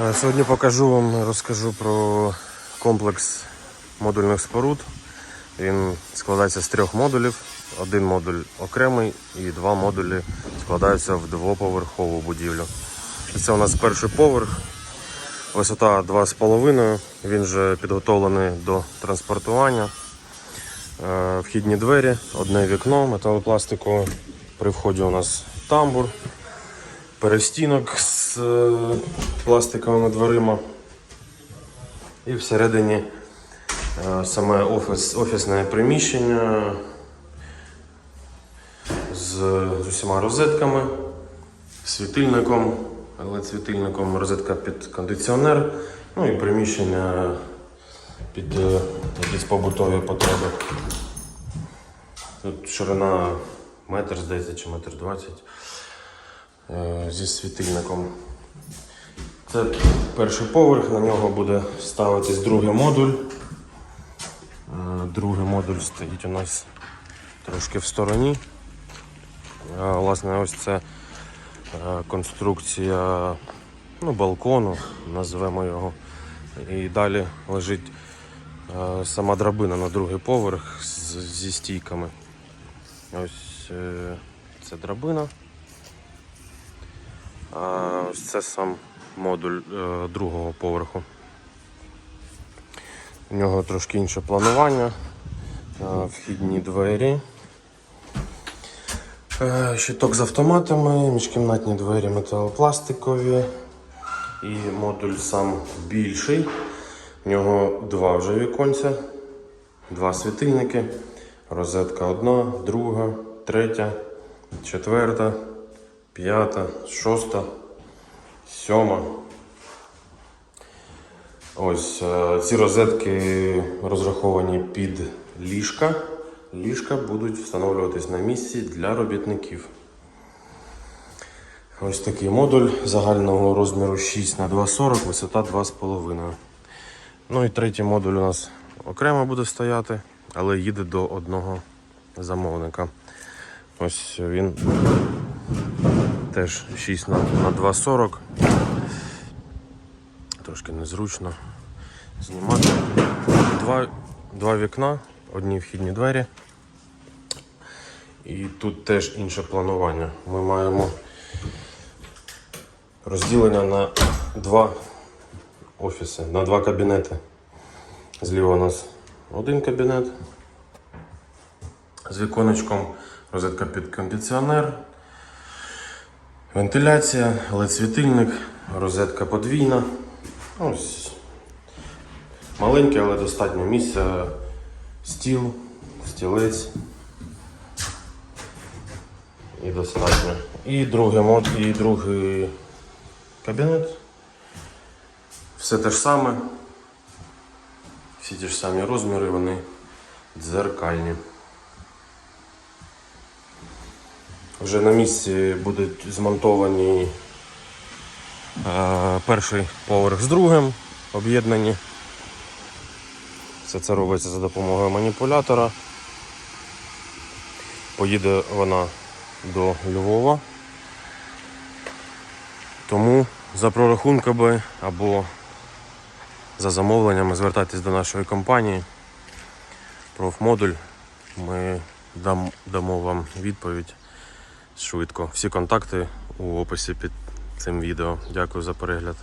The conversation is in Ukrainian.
Е, Сьогодні покажу вам, розкажу про комплекс модульних споруд. Він складається з трьох модулів. Один модуль окремий і два модулі складаються в двоповерхову будівлю. Це у нас перший поверх, висота 2,5. Він вже підготовлений до транспортування. Е, Вхідні двері, одне вікно металопластикове. При вході у нас тамбур, перестінок з е, пластиковими дверима. І всередині е, саме офіс, офісне приміщення з, з усіма розетками, світильником, LED-світильником, розетка під кондиціонер, ну і приміщення під е, якісь побутові потреби. Тут ширина метр, здається, чи метр двадцять зі світильником. Це перший поверх, на нього буде ставитись другий модуль. Е, Другий модуль стоїть у нас трошки в стороні. Е, Власне, ось це е, конструкція ну, балкону, назвемо його. І далі лежить сама драбина на другий поверх зі стійками. Ось це драбина. Це сам модуль е, другого поверху. У нього трошки інше планування. Е, Вхідні двері. Е, Щиток з автоматами, міжкімнатні двері металопластикові. І модуль сам більший. У нього два вже віконця, два світильники. Розетка одна, друга, третя, четверта, п'ята, шоста, сьома. Ось е, ці розетки розраховані під ліжка. Ліжка будуть встановлюватись на місці для робітників. Ось такий модуль загального розміру 6 на 2,40, висота 2,5. Ну і третій модуль у нас окремо буде стояти, але їде до одного замовника. Ось він теж 6 на, на 2,40. Трошки незручно знімати. Два, два вікна, одні вхідні двері. І тут теж інше планування. Ми маємо розділення на два офіси, на два кабінети. Зліва у нас один кабінет з віконечком, розетка під кондиціонер, вентиляція, LED-світильник, розетка подвійна. Ось маленьке, але достатньо місця, стіл, стілець. І достатньо. І другий мод, і другий кабінет. Все те ж саме. Всі ті ж самі розміри, вони дзеркальні. Вже на місці будуть змонтовані е, перший поверх з другим об'єднані. Все це робиться за допомогою маніпулятора. Поїде вона до Львова. Тому за прорахунками або за замовленнями звертайтесь до нашої компанії. Профмодуль. Ми дам, дамо вам відповідь швидко. Всі контакти у описі під цим відео. Дякую за перегляд.